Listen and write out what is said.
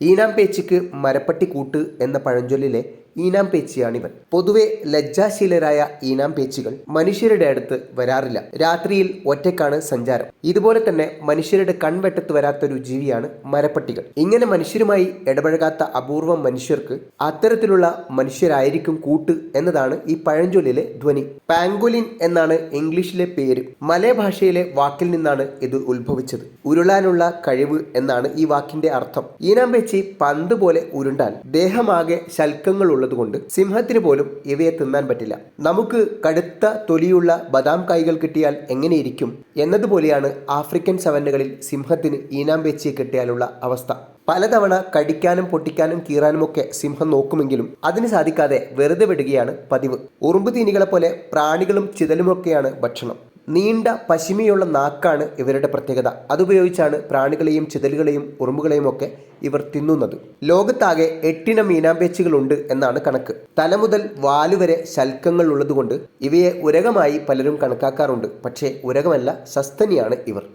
ഈനാം പേച്ചിക്ക് മരപ്പട്ടി കൂട്ട് എന്ന പഴഞ്ചൊല്ലിലെ ഈനാം പേച്ചിയാണിവൻ. പൊതുവെ ലജ്ജാശീലരായ ഈനാം പേച്ചികൾ മനുഷ്യരുടെ അടുത്ത് വരാറില്ല. രാത്രിയിൽ ഒറ്റയ്ക്കാണ് സഞ്ചാരം. ഇതുപോലെ തന്നെ മനുഷ്യരുടെ കൺവെട്ടത്ത് വരാത്തൊരു ജീവിയാണ് മരപ്പട്ടികൾ. ഇങ്ങനെ മനുഷ്യരുമായി ഇടപഴകാത്ത അപൂർവം മനുഷ്യർക്ക് അത്തരത്തിലുള്ള മനുഷ്യരായിരിക്കും കൂട്ട് എന്നതാണ് ഈ പഴഞ്ചൊല്ലിലെ ധ്വനി. പാങ്കുലിൻ എന്നാണ് ഇംഗ്ലീഷിലെ പേര്. മലയ ഭാഷയിലെ വാക്കിൽ നിന്നാണ് ഇത് ഉത്ഭവിച്ചത്. ഉരുളാനുള്ള കഴിവ് എന്നാണ് ഈ വാക്കിന്റെ അർത്ഥം. ഈനാം പേച്ചി പന്ത് പോലെ ഉരുണ്ടാൽ ദേഹമാകെ ശൽക്കങ്ങൾ ഉള്ളതുകൊണ്ട് സിംഹത്തിന് പോലും ഇവയെ തിന്നാൻ പറ്റില്ല. നമുക്ക് കടുത്ത തൊലിയുള്ള ബദാം കായ്കൾ കിട്ടിയാൽ എങ്ങനെയിരിക്കും? എന്നതുപോലെയാണ് ആഫ്രിക്കൻ സവന്നുകളിൽ സിംഹത്തിന് ഈനാം പേച്ചിയെ കിട്ടിയാലുള്ള അവസ്ഥ. പലതവണ കടിക്കാനും പൊട്ടിക്കാനും കീറാനുമൊക്കെ സിംഹം നോക്കുമെങ്കിലും അതിന് സാധിക്കാതെ വെറുതെ വിടുകയാണ് പതിവ്. ഉറുമ്പ് തീനികളെ പോലെ പ്രാണികളും ചിതലുമൊക്കെയാണ് ഭക്ഷണം. നീണ്ട പശിമയുള്ള നാക്കാണ് ഇവരുടെ പ്രത്യേകത. അതുപയോഗിച്ചാണ് പ്രാണികളെയും ചിതലുകളെയും ഉറുമ്പുകളെയും ഒക്കെ ഇവർ തിന്നുന്നത്. ലോകത്താകെ എട്ടിനം മീനാമ്പേച്ചുകളുണ്ട് എന്നാണ് കണക്ക്. തല മുതൽ വാലുവരെ ശൽക്കങ്ങൾ ഉള്ളതുകൊണ്ട് ഇവയെ ഉരകമായി പലരും കണക്കാക്കാറുണ്ട്. പക്ഷേ ഉരകമല്ല സസ്തനിയാണ് ഇവർ.